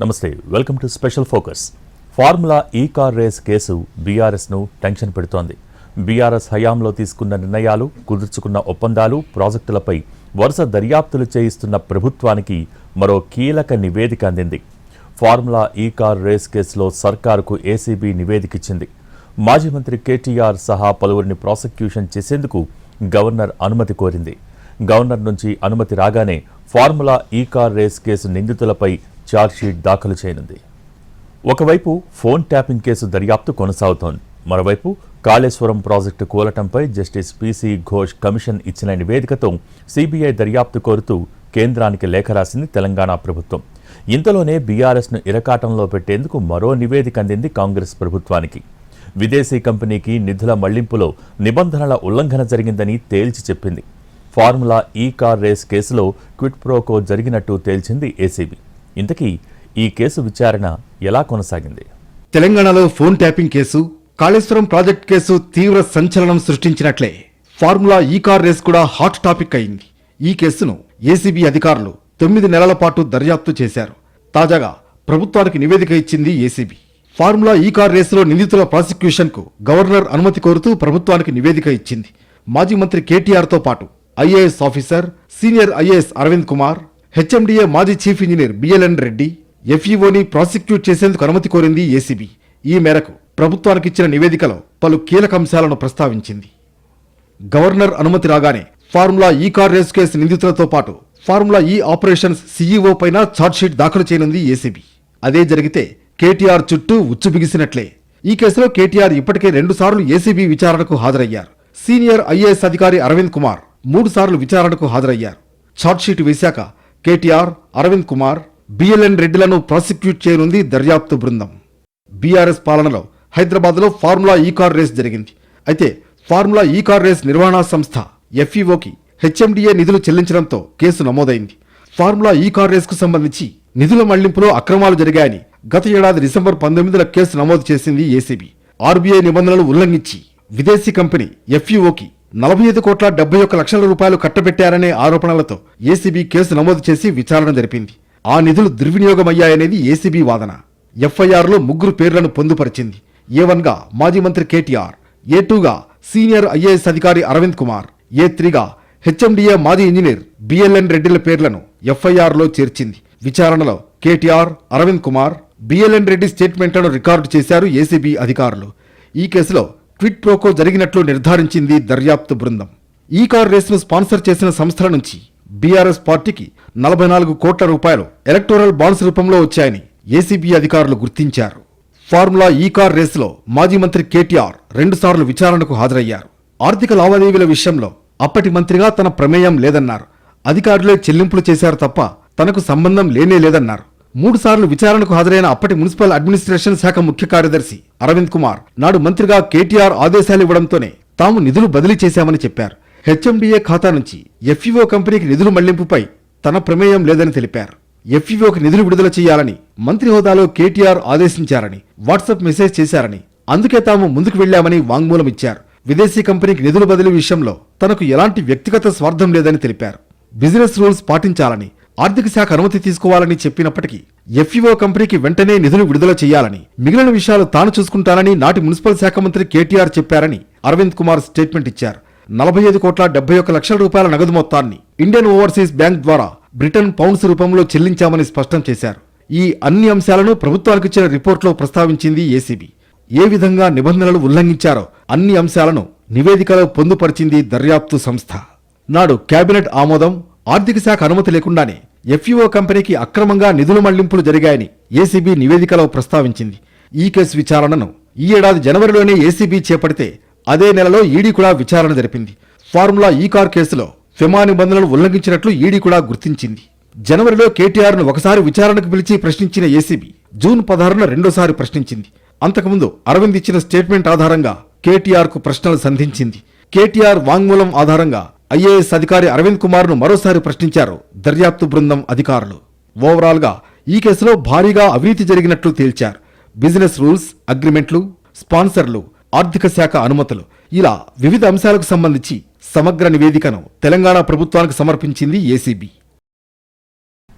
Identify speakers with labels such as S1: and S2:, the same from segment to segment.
S1: నమస్తే welcome to special focus. Formula E car race case బీఆర్ఎస్ను tension పెడుతోంది. BRS హయాంలో తీసుకున్న నిర్ణయాలు కుదుర్చుకున్న ఒప్పందాలు ప్రాజెక్టులపై వరుస దర్యాప్తులు చేయిస్తున్న ప్రభుత్వానికి మరో కీలక నివేదిక అందింది. ఫార్ములా ఈ కార్ రేస్ కేసులో సర్కారుకు ఏసీబీ నివేదిక ఇచ్చింది మాజీ మంత్రి కేటీఆర్ సహా పలువురిని ప్రాసిక్యూషన్ చేసేందుకు గవర్నర్ అనుమతి కోరింది. గవర్నర్ నుంచి అనుమతి రాగానే formula E car race case నిందితులపై chargesheet దాఖలు చేయనుంది. ఒకవైపు ఫోన్ ట్యాపింగ్ కేసు దర్యాప్తు కొనసాగుతోంది. మరోవైపు కాళేశ్వరం ప్రాజెక్టు కూలటంపై జస్టిస్ పీసీ ఘోష్ కమిషన్ ఇచ్చిన నివేదికతో సీబీఐ దర్యాప్తు కోరుతూ కేంద్రానికి లేఖ రాసింది తెలంగాణ ప్రభుత్వం. ఇంతలోనే బీఆర్ఎస్ను ఇరకాటంలో పెట్టేందుకు మరో నివేదిక అందింది కాంగ్రెస్ ప్రభుత్వానికి. విదేశీ కంపెనీకి నిధుల మళ్ళింపులో నిబంధనల ఉల్లంఘన జరిగిందని తేల్చి చెప్పింది. ఫార్ములా ఈ కార్ రేస్ కేసులో క్విట్ ప్రోకో జరిగినట్టు తేల్చింది ఏసీబీ. ఇంతకీ ఈ కేసు విచారణ ఎలా కొనసాగింది?
S2: తెలంగాణలో phone tapping case Kaleshwaram project case తీవ్ర సంచలనం సృష్టించినట్లే. ఫార్ములా ఈ కార్ రేస్ కూడా హాట్ టాపిక్ అయింది. ఈ కేసును ఏసీబీ అధికారులు తొమ్మిది నెలల పాటు దర్యాప్తు చేశారు. తాజాగా ప్రభుత్వానికి నివేదిక ఇచ్చింది ఏసీబీ. ఫార్ములా ఈ కార్ రేసులో నిందితుల ప్రాసిక్యూషన్కు గవర్నర్ అనుమతి కోరుతూ ప్రభుత్వానికి నివేదిక ఇచ్చింది. మాజీ మంత్రి కేటీఆర్తో పాటు IAS officer senior IAS Arvind Kumar HMDA మాజీ చీఫ్ ఇంజనీర్ బిఎల్ఎన్ రెడ్డి ఎఫ్ఈఓని ప్రాసిక్యూట్ చేసేందుకు అనుమతి కోరింది ఏసీబీ. ఈ మేరకు ప్రభుత్వానికి ఇచ్చిన నివేదికలో పలు కీలక అంశాలను ప్రస్తావించింది. గవర్నర్ అనుమతి రాగానే formula E car race case నిందితులతో పాటు ఫార్ములా ఈ ఆపరేషన్స్ సీఈఓ పైన ఛార్జ్షీట్ దాఖలు చేయనుంది ఏసీబీ. అదే జరిగితే కేటీఆర్ చుట్టూ ఉచ్చు బిగిసినట్లే. ఈ కేసులో కేటీఆర్ ఇప్పటికే రెండుసార్లు ఏసీబీ విచారణకు హాజరయ్యారు. సీనియర్ ఐఏఎస్ అధికారి అరవింద్ కుమార్ మూడు సార్లు విచారణకు హాజరయ్యారు. ఛార్జ్షీట్ వేశాక కేటీఆర్ అరవింద్ కుమార్ బిఎల్ఎన్ రెడ్డిలను ప్రాసిక్యూట్ చేయనుంది దర్యాప్తు బృందం. బీఆర్ఎస్ పాలనలో హైదరాబాద్లో ఫార్ములా ఈ కార్ రేస్ జరిగింది. అయితే ఫార్ములా ఈ కార్ రేస్ నిర్వహణా సంస్థ ఎఫ్ఈఓకి హెచ్ఎండిఏ నిధులు చెల్లించడంతో కేసు నమోదైంది. ఫార్ములా ఈ కార్ రేస్కు సంబంధించి నిధుల మళ్ళింపులో అక్రమాలు జరిగాయని గత ఏడాది డిసెంబర్ పంతొమ్మిదిన కేసు నమోదు చేసింది ఏసీబీ. ఆర్బీఐ నిబంధనలు ఉల్లంఘించి విదేశీ కంపెనీ ఎఫ్ఈఓకి నలభై ఐదు కోట్ల డెబ్బై ఒక్క లక్షల రూపాయలు కట్టబెట్టారనే ఆరోపణలతో ఏసీబీ కేసు నమోదు చేసి విచారణ జరిపింది. ఆ నిధులు దుర్వినియోగమయ్యాయనేది ఏసీబీ వాదన. ఎఫ్ఐఆర్లో ముగ్గురు పేర్లను పొందుపరిచింది. ఏ వన్గా మాజీ మంత్రి కేటీఆర్ ఏ టూగా సీనియర్ ఐఏఎస్ అధికారి అరవింద్ కుమార్ ఏ త్రీగా హెచ్ఎండిఏ మాజీ ఇంజనీర్ బిఎల్ఎన్ రెడ్డిల పేర్లను ఎఫ్ఐఆర్లో చేర్చింది. విచారణలో కేటీఆర్ అరవింద్ కుమార్ బిఎల్ఎన్ రెడ్డి స్టేట్మెంట్లను రికార్డు చేశారు ఏసీబీ అధికారులు. ఈ కేసులో క్విట్ ప్రోకో జరిగినట్లు నిర్ధారించింది దర్యాప్తు బృందం. ఈ కార్ రేసును స్పాన్సర్ చేసిన సంస్థల నుంచి బీఆర్ఎస్ పార్టీకి నలభై నాలుగు కోట్ల రూపాయలు ఎలక్టోరల్ బాండ్స్ రూపంలో వచ్చాయని ఏసీబీ అధికారులు గుర్తించారు. ఫార్ములా ఈ కార్ రేసులో మాజీ మంత్రి కేటీఆర్ రెండుసార్లు విచారణకు హాజరయ్యారు. ఆర్థిక లావాదేవీల విషయంలో అప్పటి మంత్రిగా తన ప్రమేయం లేదన్నారు. అధికారులే చెల్లింపులు చేశారు తప్ప తనకు సంబంధం లేనే లేదన్నారు. మూడుసార్లు విచారణకు హాజరైన అప్పటి మున్సిపల్ అడ్మినిస్ట్రేషన్ శాఖ ముఖ్య కార్యదర్శి అరవింద్ కుమార్ నాడు మంత్రిగా కేటీఆర్ ఆదేశాలు ఇవ్వడంతోనే తాము నిధులు బదిలీ చేశామని చెప్పారు. హెచ్ఎండిఏ ఖాతా నుంచి ఎఫ్ఈఓ కంపెనీకి నిధుల మళ్ళింపుపై తన ప్రమేయం లేదని తెలిపారు. ఎఫ్ఈఓకి నిధులు విడుదల చేయాలని మంత్రి హోదాలో కేటీఆర్ ఆదేశించారని వాట్సాప్ మెసేజ్ చేశారని అందుకే తాము ముందుకు వెళ్ళామని వాంగ్మూలం ఇచ్చారు. విదేశీ కంపెనీకి నిధుల బదిలీ విషయంలో తనకు ఎలాంటి వ్యక్తిగత స్వార్థం లేదని తెలిపారు. బిజినెస్ రూల్స్ పాటించాలని ఆర్థిక శాఖ అనుమతి తీసుకోవాలని చెప్పినప్పటికీ ఎఫ్ఈఓ కంపెనీకి వెంటనే నిధులు విడుదల చేయాలని మిగిలిన విషయాలు తాను చూసుకుంటానని నాటి మున్సిపల్ శాఖ మంత్రి కేటీఆర్ చెప్పారని అరవింద్ కుమార్ స్టేట్మెంట్ ఇచ్చారు. నలభై ఐదు కోట్ల డెబ్బై ఒక్క లక్షల రూపాయల నగదు మొత్తాన్ని ఇండియన్ ఓవర్సీస్ బ్యాంక్ ద్వారా బ్రిటన్ పౌండ్స్ రూపంలో చెల్లించామని స్పష్టం చేశారు. ఈ అన్ని అంశాలను ప్రభుత్వానికి ఇచ్చిన రిపోర్ట్లో ప్రస్తావించింది ఏసీబీ. ఏ విధంగా నిబంధనలు ఉల్లంఘించారో అన్ని అంశాలను నివేదికలో పొందుపరిచింది దర్యాప్తు సంస్థ. నాడు కేబినెట్ ఆమోదం ఆర్థిక శాఖ అనుమతి లేకుండానే ఎఫ్ఈఓ కంపెనీకి అక్రమంగా నిధుల మళ్ళింపులు జరిగాయని ఏసీబీ నివేదికలో ప్రస్తావించింది. ఈ కేసు విచారణను ఈ ఏడాది జనవరిలోనే ఏసీబీ చేపడితే అదే నెలలో ఈడీ కూడా విచారణ జరిపింది. ఫార్ములా ఈ కార్ కేసులో ఫెమా నిబంధనలు ఉల్లంఘించినట్లు ఈడీ కూడా గుర్తించింది. జనవరిలో కేటీఆర్ను ఒకసారి విచారణకు పిలిచి ప్రశ్నించిన ఏసీబీ జూన్ పదహారున రెండోసారి ప్రశ్నించింది. అంతకుముందు అరవింద్ ఇచ్చిన స్టేట్మెంట్ ఆధారంగా కేటీఆర్కు ప్రశ్నలు సంధించింది. కేటీఆర్ వాంగ్మూలం ఆధారంగా ఐఏఎస్ అధికారి అరవింద్ కుమార్ను మరోసారి ప్రశ్నించారు. దర్యాప్తు బృందం అధికారులు. ఓవరాల్గా ఈ కేసులో భారీగా అవినీతి జరిగినట్లు తేల్చారు. బిజినెస్ రూల్స్ అగ్రిమెంట్లు స్పాన్సర్లు ఆర్థిక శాఖ అనుమతులు ఇలా వివిధ అంశాలకు సంబంధించి సమగ్ర నివేదికను తెలంగాణ ప్రభుత్వానికి సమర్పించింది ఏసీబీ.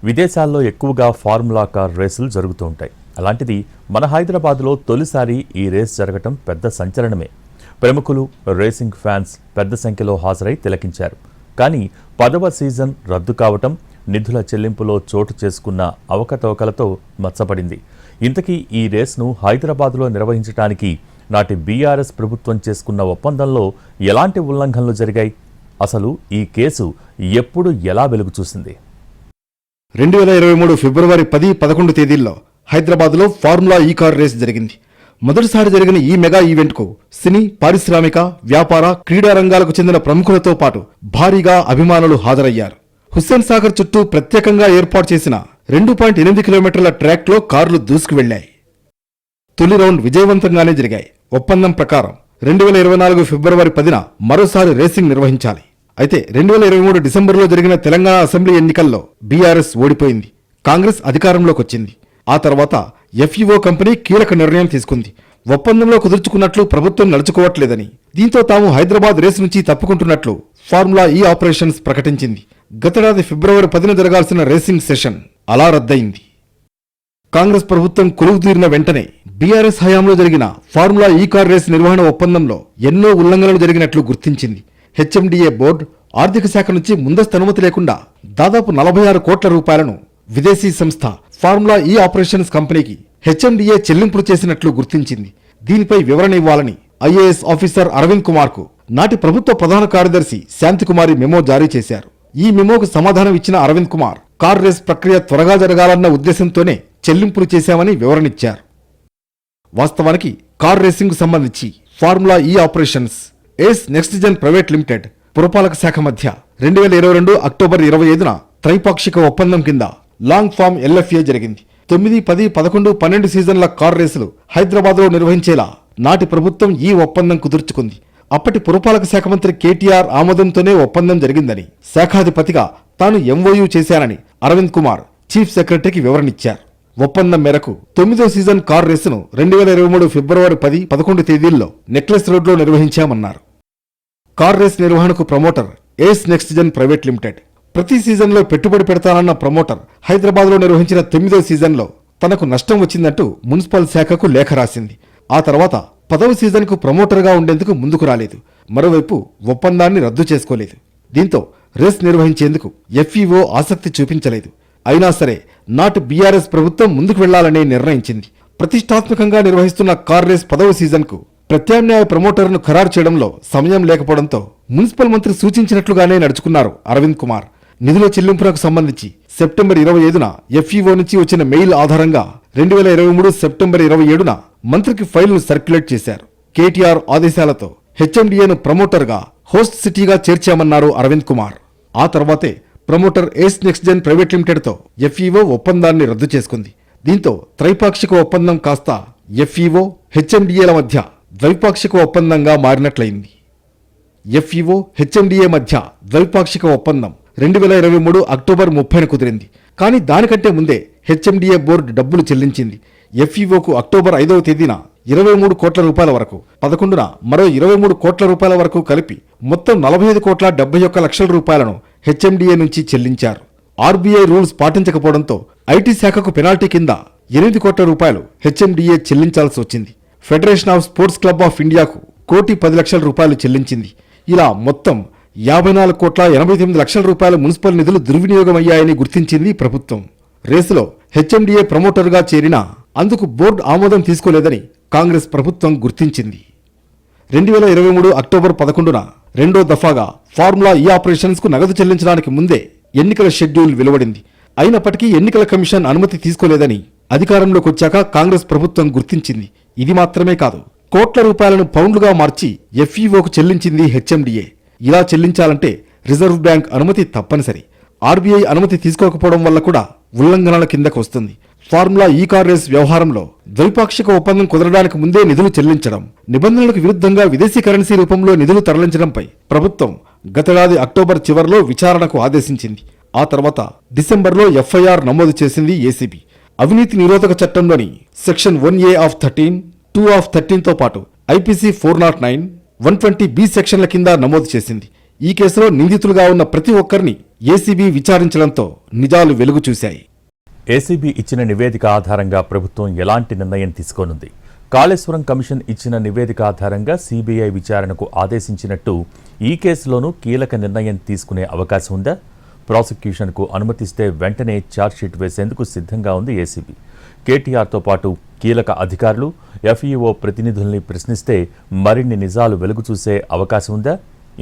S1: విదేశాల్లో ఎక్కువగా ఫార్ములా కార్ రేసులు జరుగుతూ ఉంటాయి. అలాంటిది మన హైదరాబాద్లో తొలిసారి ఈ రేస్ జరగటం పెద్ద సంచలనమే. ప్రముఖులు రేసింగ్ ఫ్యాన్స్ పెద్ద సంఖ్యలో హాజరై తిలకించారు. కానీ పదవ సీజన్ రద్దు కావటం నిధుల చెల్లింపులో చోటు చేసుకున్న అవకతవకలతో మచ్చపడింది. ఇంతకీ ఈ రేస్ను హైదరాబాద్లో నిర్వహించడానికి నాటి బీఆర్ఎస్ ప్రభుత్వం చేసుకున్న ఒప్పందంలో ఎలాంటి ఉల్లంఘనలు జరిగాయి? అసలు ఈ కేసు ఎప్పుడు ఎలా వెలుగు చూసింది?
S2: రెండు వేల ఇరవై మూడు ఫిబ్రవరి పది పదకొండు తేదీల్లో హైదరాబాద్లో ఫార్ములా ఈ కార్ రేస్ జరిగింది. మొదటిసారి జరిగిన ఈ మెగా ఈవెంట్కు సినీ పారిశ్రామిక వ్యాపార క్రీడా రంగాలకు చెందిన ప్రముఖులతో పాటు భారీగా అభిమానులు హాజరయ్యారు. హుస్సేన్ సాగర్ చుట్టూ ప్రత్యేకంగా ఏర్పాటు చేసిన రెండు పాయింట్ ఎనిమిది కిలోమీటర్ల ట్రాక్లో కార్లు దూసుకు వెళ్ళాయి తొలి రౌండ్ విజయవంతంగానే జరిగాయి. ఒప్పందం ప్రకారం రెండు వేల ఇరవై నాలుగు ఫిబ్రవరి పదిన మరోసారి రేసింగ్ నిర్వహించాలి. అయితే రెండు వేల ఇరవై మూడు డిసెంబర్లో జరిగిన తెలంగాణ అసెంబ్లీ ఎన్నికల్లో బీఆర్ఎస్ ఓడిపోయింది. కాంగ్రెస్ అధికారంలోకి వచ్చింది ఆ తర్వాత ఎఫ్ఈఓ కంపెనీ కీలక నిర్ణయం తీసుకుంది. ఒప్పందంలో కుదుర్చుకున్నట్లు ప్రభుత్వం నడుచుకోవట్లేదని. దీంతో తాము హైదరాబాద్ రేసు నుంచి తప్పుకుంటున్నట్లు ఫార్ములా ఈ ఆపరేషన్స్ ప్రకటించింది. గతేడాది ఫిబ్రవరి పదిన జరగాల్సిన రేసింగ్ సెషన్ అలా రద్దయింది. కాంగ్రెస్ ప్రభుత్వం కొలువు తీరిన వెంటనే బీఆర్ఎస్ హయాంలో జరిగిన ఫార్ములా ఈ కార్ రేస్ నిర్వహణ ఒప్పందంలో ఎన్నో ఉల్లంఘనలు జరిగినట్లు గుర్తించింది. హెచ్ఎండిఏ బోర్డు ఆర్థిక శాఖ నుంచి ముందస్తు అనుమతి లేకుండా దాదాపు నలభై ఆరు కోట్ల రూపాయలను విదేశీ సంస్థ ఫార్ములా ఈ ఆపరేషన్స్ కంపెనీకి హెచ్ఎండిఏ చెల్లింపులు చేసినట్లు గుర్తించింది. దీనిపై వివరణ ఇవ్వాలని ఐఏఎస్ ఆఫీసర్ అరవింద్ కుమార్కు నాటి ప్రభుత్వ ప్రధాన కార్యదర్శి శాంతికుమారి మెమో జారీ చేశారు. ఈ మెమోకు సమాధానం ఇచ్చిన అరవింద్ కుమార్ కార్ రేస్ ప్రక్రియ త్వరగా జరగాలన్న ఉద్దేశంతోనే చెల్లింపులు చేశామని వివరణిచ్చారు. వాస్తవానికి కార్ రేసింగ్ సంబంధించి formula E operations Ace next gen private limited పురపాలక శాఖ మధ్య రెండు వేల ఇరవై రెండు అక్టోబర్ ఇరవై ఐదున త్రైపాక్షిక ఒప్పందం కింద లాంగ్ ఫామ్ ఎల్ఎఫ్ఏ జరిగింది. తొమ్మిది పది పదకొండు పన్నెండు సీజన్ల కార్ రేసులు హైదరాబాద్లో నిర్వహించేలా నాటి ప్రభుత్వం ఈ ఒప్పందం కుదుర్చుకుంది. అప్పటి పురపాలక శాఖ మంత్రి కేటీఆర్ ఆమోదంతోనే ఒప్పందం జరిగిందని శాఖాధిపతిగా తాను ఎంఓయూ చేశానని అరవింద్ కుమార్ చీఫ్ సెక్రటరీకి వివరణిచ్చారు. ఒప్పందం మేరకు తొమ్మిదో సీజన్ కార్ రేసును రెండు వేల ఇరవై మూడు ఫిబ్రవరి పది పదకొండు తేదీల్లో నెక్లెస్ రోడ్లో నిర్వహించామన్నారు. కార్ రేస్ నిర్వహణకు promoter Ace next gen private limited. ప్రతి సీజన్లో పెట్టుబడి పెడతానన్న ప్రమోటర్ హైదరాబాద్లో నిర్వహించిన తొమ్మిదో సీజన్లో తనకు నష్టం వచ్చిందంటూ మున్సిపల్ శాఖకు లేఖ రాసింది. ఆ తర్వాత పదవ సీజన్కు ప్రమోటర్గా ఉండేందుకు ముందుకు రాలేదు. మరోవైపు ఒప్పందాన్ని రద్దు చేసుకోలేదు. దీంతో రేస్ నిర్వహించేందుకు ఎఫ్ఈఓ ఆసక్తి చూపించలేదు. అయినా సరే నాటు బీఆర్ఎస్ ప్రభుత్వం ముందుకు వెళ్ళాలని నిర్ణయించింది. ప్రతిష్టాత్మకంగా నిర్వహిస్తున్న కార్ రేస్ పదవ సీజన్కు ప్రత్యామ్నాయ ప్రమోటర్ను ఖరారు చేయడంలో సమయం లేకపోవడంతో మున్సిపల్ మంత్రి సూచించినట్లుగానే నడుచుకున్నారు అరవింద్ కుమార్. నిధుల చెల్లింపులకు సంబంధించి సెప్టెంబర్ ఇరవై ఐదున ఎఫ్ఈఓ నుంచి వచ్చిన మెయిల్ ఆధారంగా రెండు వేల ఇరవై మూడు సెప్టెంబర్ ఇరవై ఏడున మంత్రికి ఫైల్ను సర్క్యులేట్ చేశారు. కేటీఆర్ ఆదేశాలతో హెచ్ఎండిఏను ప్రమోటర్గా హోస్ట్ సిటీగా చేర్చామన్నారు అరవింద్ కుమార్. ఆ తర్వాతే promoter Ace next gen private లిమిటెడ్తో ఎఫ్ఈఓ ఒప్పందాన్ని రద్దు చేసుకుంది. దీంతో త్రైపాక్షిక ఒప్పందం కాస్త ఎఫ్ఈఓ హెచ్ఎండిఏల మధ్య ద్వైపాక్షిక ఒప్పందంగా మారినట్లయింది. ఎఫ్ఈఓ హెచ్ఎండిఏ మధ్య ద్వైపాక్షిక ఒప్పందం రెండు వేల ఇరవై మూడు అక్టోబర్ ముప్పైన కుదిరింది. కానీ దానికంటే ముందే హెచ్ఎండిఏ బోర్డు డబ్బులు చెల్లించింది. ఎఫ్ఈఓకు అక్టోబర్ ఐదవ తేదీన ఇరవై మూడు కోట్ల రూపాయల వరకు పదకొండున మరో ఇరవై మూడు కోట్ల రూపాయల వరకు కలిపి మొత్తం నలభై ఐదు కోట్ల డెబ్బై ఒక్క లక్షల రూపాయలను హెచ్ఎండిఏ నుంచి చెల్లించారు. ఆర్బీఐ రూల్స్ పాటించకపోవడంతో ఐటీ శాఖకు పెనాల్టీ కింద ఎనిమిది కోట్ల రూపాయలు హెచ్ఎండిఏ చెల్లించాల్సి వచ్చింది. Federation of sports club of ఇండియాకు కోటి పది లక్షల రూపాయలు చెల్లించింది. ఇలా మొత్తం యాభై నాలుగు కోట్ల ఎనభై తొమ్మిది లక్షల రూపాయల మున్సిపల్ నిధులు దుర్వినియోగమయ్యాయని గుర్తించింది ప్రభుత్వం. రేసులో హెచ్ఎండిఏ ప్రమోటర్గా చేరినా అందుకు బోర్డు ఆమోదం తీసుకోలేదని కాంగ్రెస్ ప్రభుత్వం గుర్తించింది. రెండు వేల ఇరవై మూడు అక్టోబర్ పదకొండున రెండో దఫాగా ఫార్ములా ఈ ఆపరేషన్స్కు నగదు చెల్లించడానికి ముందే ఎన్నికల షెడ్యూల్ వెలువడింది. అయినప్పటికీ ఎన్నికల కమిషన్ అనుమతి తీసుకోలేదని అధికారంలోకి వచ్చాక కాంగ్రెస్ ప్రభుత్వం గుర్తించింది. ఇది మాత్రమే కాదు కోట్ల రూపాయలను పౌండ్లుగా మార్చి ఎఫ్ఈఓకు చెల్లించింది హెచ్ఎండిఏ. ఇలా చెల్లించాలంటే రిజర్వ్ బ్యాంక్ అనుమతి తప్పనిసరి. ఆర్బీఐ అనుమతి తీసుకోకపోవడం వల్ల కూడా ఉల్లంఘనల కిందకు వస్తుంది. ఫార్ములా ఈ కార్ రేస్ వ్యవహారంలో ద్వైపాక్షిక ఒప్పందం కుదరడానికి ముందే నిధులు చెల్లించడం నిబంధనలకు విరుద్ధంగా విదేశీ కరెన్సీ రూపంలో నిధులు తరలించడంపై ప్రభుత్వం గతేడాది అక్టోబర్ చివరిలో విచారణకు ఆదేశించింది. ఆ తర్వాత డిసెంబర్లో ఎఫ్ఐఆర్ నమోదు చేసింది ఏసీబీ. అవినీతి నిరోధక చట్టంలోని section one A of thirteen two of థర్టీన్తో పాటు IPC four not nine one twenty B సెక్షన్ల కింద నమోదు చేసింది. ఈ కేసులో నిందితులుగా ఉన్న ప్రతి ఒక్కరిని ఏసీబీ విచారించడంతో నిజాలు వెలుగు చూశాయి.
S1: ఏసీబీ ఇచ్చిన నివేదిక ఆధారంగా ప్రభుత్వం ఎలాంటి నిర్ణయం తీసుకోనుంది? కాళేశ్వరం కమిషన్ ఇచ్చిన నివేదిక ఆధారంగా సీబీఐ విచారణకు ఆదేశించినట్టు ఈ కేసులోనూ కీలక నిర్ణయం తీసుకునే అవకాశం ఉందా? ప్రాసిక్యూషన్కు అనుమతిస్తే వెంటనే ఛార్జ్షీట్ వేసేందుకు సిద్ధంగా ఉంది ఏసీబీ. కేటీఆర్తో పాటు కీలక అధికారులు ఎఫ్ఈఓ ప్రతినిధుల్ని ప్రశ్నిస్తే మరిన్ని నిజాలు వెలుగు చూసే అవకాశం ఉందా?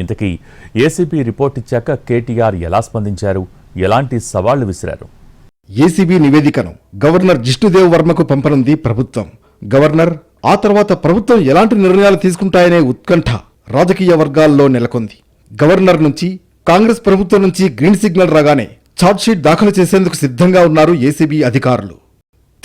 S1: ఇంతకీ ఏసీబీ రిపోర్ట్ ఇచ్చాక కేటీఆర్ ఎలా స్పందించారు? ఎలాంటి సవాళ్ళు విసిరారు?
S2: ఏసీబీ నివేదికను గవర్నర్ జిష్ణుదేవ్ వర్మకు పంపనుంది ప్రభుత్వం. గవర్నర్ ఆ తర్వాత ప్రభుత్వం ఎలాంటి నిర్ణయాలు తీసుకుంటాయనే ఉత్కంఠ రాజకీయ వర్గాల్లో నెలకొంది. గవర్నర్ నుంచి కాంగ్రెస్ ప్రభుత్వం నుంచి గ్రీన్ సిగ్నల్ రాగానే ఛార్జ్షీట్ దాఖలు చేసేందుకు సిద్ధంగా ఉన్నారు ఏసీబీ అధికారులు.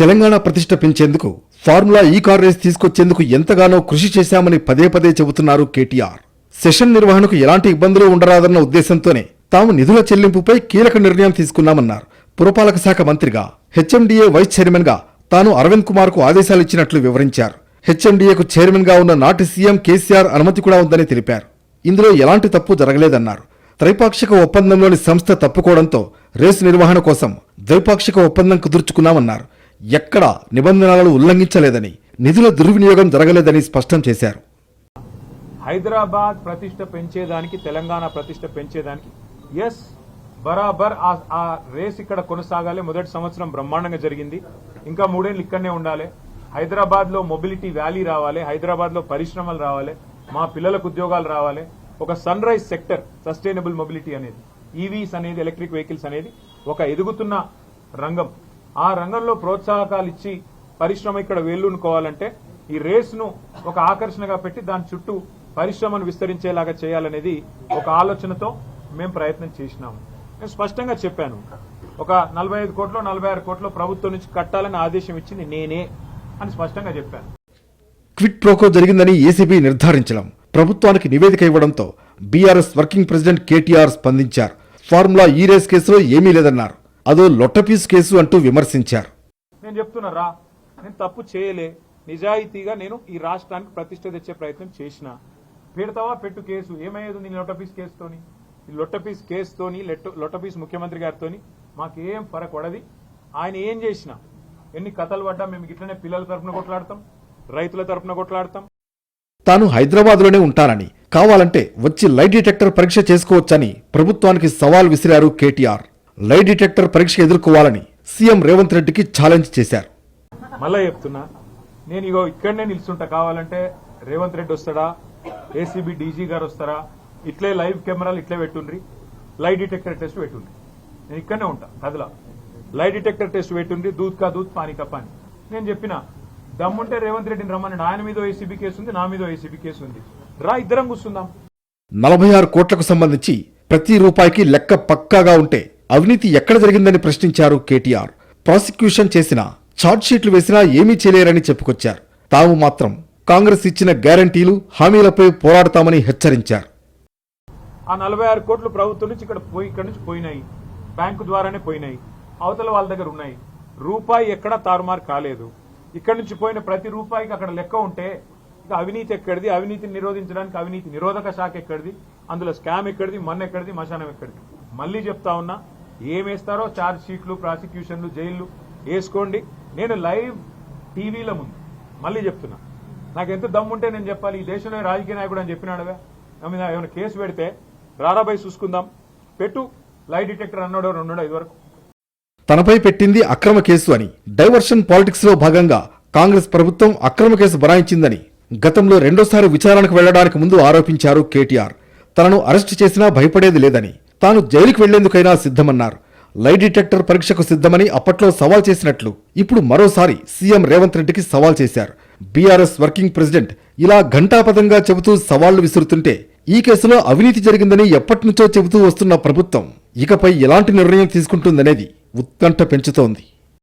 S2: తెలంగాణ ప్రతిష్ట పెంచేందుకు ఫార్ములా ఈ కార్ రేస్ తీసుకొచ్చేందుకు ఎంతగానో కృషి చేశామని పదే పదే చెబుతున్నారు కేటీఆర్. సెషన్ నిర్వహణకు ఎలాంటి ఇబ్బందులు ఉండరాదన్న ఉద్దేశంతోనే తాము నిధుల చెల్లింపుపై కీలక నిర్ణయం తీసుకున్నామన్నారు. పురపాలక శాఖ మంత్రిగా హెచ్ఎండిఏ వైస్ చైర్మన్గా తాను అరవింద్ కుమార్కు ఆదేశాలు ఇచ్చినట్లు వివరించారు. హెచ్ఎండిఏకు చైర్మన్గా ఉన్న నాటి సీఎం కేసీఆర్ అనుమతి కూడా ఉందని తెలిపారు. ఇందులో ఎలాంటి తప్పు జరగలేదన్నారు. త్రైపాక్షిక ఒప్పందంలోని సంస్థ తప్పుకోవడంతో రేసు నిర్వహణ కోసం ద్వైపాక్షిక ఒప్పందం కుదుర్చుకున్నామన్నారు. ఎక్కడ నిబంధనలను ఉల్లంఘించలేదని నిధుల దుర్వినియోగం జరగలేదని స్పష్టం చేశారు.
S3: హైదరాబాద్ ప్రతిష్ట పెంచేదానికి తెలంగాణ ప్రతిష్ట పెంచేదానికి ఎస్ బరాబర్ ఆ- ఆ రేస్ ఇక్కడ కొనసాగాలి. మొదటి సంవత్సరం బ్రహ్మాండంగా జరిగింది. ఇంకా మూడేళ్ళు ఇక్కడనే ఉండాలి. హైదరాబాద్లో మొబిలిటీ వ్యాలీ రావాలి. హైదరాబాద్లో పరిశ్రమలు రావాలి. మా పిల్లలకు ఉద్యోగాలు రావాలి. ఒక sun rise sector sustainable mobility అనేది ఈవీస్ అనేది ఎలక్ట్రిక్ వెహికల్స్ అనేది ఒక ఎదుగుతున్న రంగం. ఆ రంగంలో ప్రోత్సాహకాలు ఇచ్చి పరిశ్రమ ఇక్కడ వేళ్ళూనుకోవాలంటే ఈ రేస్ను ఒక ఆకర్షణగా పెట్టి దాని చుట్టూ పరిశ్రమను విస్తరించేలాగా చేయాలనేది ఒక ఆలోచనతో మేము ప్రయత్నం చేసినాము. నేను స్పష్టంగా చెప్పాను. ఒక నలభై ఐదు కోట్లు నలభై ఆరు కోట్లు ప్రభుత్వం నుంచి కట్టాలని ఆదేశం ఇచ్చింది నేనే అని స్పష్టంగా చెప్పాను.
S2: క్విట్ ప్రోకో జరిగిందని ఏసీబీ నిర్ధారించడం ప్రభుత్వానికి నివేదిక ఇవ్వడంతో బీఆర్ఎస్ వర్కింగ్ ప్రెసిడెంట్ కేటీఆర్ స్పందించారు. ఫార్ములా ఈ రేస్ కేసులో ఏమీ లేదన్నారు. అదో లొట్టపీసు కేసు అంటూ విమర్శించారు.
S3: నేను చెప్తున్నా రా నేను తప్పు చేయలే. నిజాయితీగా నేను ఈ రాష్ట్రానికి ప్రతిష్ట తెచ్చే ప్రయత్నం చేసిన. పెడతావా పెట్టు కేసు? ఏమయ్యేది నీ లొట్టపీస్ కేసుతోని? ఈ లొట్టపీస్ కేసుతోని లెట్ట- లొట్టపీస్ ముఖ్యమంత్రి గారితోని మాకేం ఫరక్ పడది ఆయన ఏం చేసినా? ఎన్ని కథలు పడ్డా మేము ఇట్లనే పిల్లల తరపున కొట్లాడతాం రైతుల తరపున కొట్లాడతాం.
S2: తాను హైదరాబాద్లోనే ఉంటానని కావాలంటే వచ్చి లై డిటెక్టర్ పరీక్ష చేసుకోవచ్చని ప్రభుత్వానికి సవాల్ విసిరారు కేటీఆర్. లై డిటెక్టర్ పరీక్ష ఎదుర్కోవాలని సీఎం రేవంత్ రెడ్డికి ఛాలెంజ్ చేశారు.
S3: మళ్ళా చెప్తున్నా నేను ఇగో ఇక్కడనే నిల్చుంటా కావాలంటే రేవంత్ రెడ్డి వస్తాడా ఏసీబీ డీజీ గారు వస్తారా ఇట్లే లైవ్ కెమెరాలు ఇట్లే పెట్టుండ్రి లై డిటెక్టర్ టెస్ట్ పెట్టుండ్రి. నేను ఇక్కడనే ఉంటా కదలా. లై డిటెక్టర్ టెస్ట్ పెట్టుండ్రి దూద్ కా దూద్ పానీ కా పానీ. నేను చెప్పిన దమ్ముంటే రేవంత్ రెడ్డిని రమ్మని ఆయన మీద ఏసీబీ కేసు ఉంది నా మీద ఏసీబీ కేసు ఉంది. రా ఇద్దరం కూర్చుందాం.
S2: నలభై ఆరు కోట్లకు సంబంధించి ప్రతి రూపాయికి లెక్క పక్కాగా ఉంటే అవినీతి ఎక్కడ జరిగిందని ప్రశ్నించారు కేటీఆర్. ప్రాసిక్యూషన్ చేసినా ఛార్జ్షీట్లు వేసినా ఏమీ చేయలేరని చెప్పుకొచ్చారు. తాము మాత్రం కాంగ్రెస్ ఇచ్చిన గ్యారంటీలు హామీలపై పోరాడతామని హెచ్చరించారు.
S3: ఆ నలభై ఆరు కోట్లు ప్రభుత్వం నుంచి ఇక్కడ పోయి ఇక్కడ నుంచి పోయినాయి. బ్యాంకు ద్వారానే పోయినాయి. అవతల వాళ్ళ దగ్గర ఉన్నాయి. రూపాయి ఎక్కడా తారుమారు కాలేదు. ఇక్కడ నుంచి పోయిన ప్రతి రూపాయికి అక్కడ లెక్క ఉంటే ఇక అవినీతి ఎక్కడిది? అవినీతిని నిరోధించడానికి అవినీతి నిరోధక శాఖ ఎక్కడిది? అందులో స్కామ్ ఎక్కడిది? మన్ ఎక్కడిది? మశానం ఎక్కడిది? మళ్ళీ చెప్తా ఉన్నా ఏమేస్తారో ఛార్జ్ షీట్లు ప్రాసిక్యూషన్లు జైళ్ళు వేసుకోండి. నేను లైవ్ టీవీల ముందు మళ్ళీ చెప్తున్నా. నాకు ఎంత దమ్ముంటే నేను చెప్పాలి ఈ దేశంలో రాజకీయ నాయకుడు అని చెప్పినాడువే? మీద ఏమైనా కేసు పెడితే రారాబాయి చూసుకుందాం. పెట్టు లై డిటెక్టర్ అన్నాడో రెండో ఇదివరకు.
S2: తనపై పెట్టింది అక్రమ కేసు అని డైవర్షన్ పాలిటిక్స్లో భాగంగా కాంగ్రెస్ ప్రభుత్వం అక్రమ కేసు బనాయించిందని గతంలో రెండోసారి విచారణకు వెళ్ళడానికి ముందు ఆరోపించారు కేటీఆర్. తనను అరెస్టు చేసినా భయపడేది లేదని తాను జైలుకు వెళ్ళేందుకైనా సిద్ధమన్నారు. లై డిటెక్టర్ పరీక్షకు సిద్ధమని అప్పట్లో సవాల్ చేసినట్లు ఇప్పుడు మరోసారి సీఎం రేవంత్ రెడ్డికి సవాల్ చేశారు. బీఆర్ఎస్ వర్కింగ్ ప్రెసిడెంట్ ఇలా ఘంటాపథంగా చెబుతూ సవాళ్ళు విసురుతుంటే ఈ కేసులో అవినీతి జరిగిందని ఎప్పటినుంచో చెబుతూ వస్తున్న ప్రభుత్వం ఇకపై ఎలాంటి నిర్ణయం తీసుకుంటుందనేది ఉత్కంఠ పెంచుతోంది.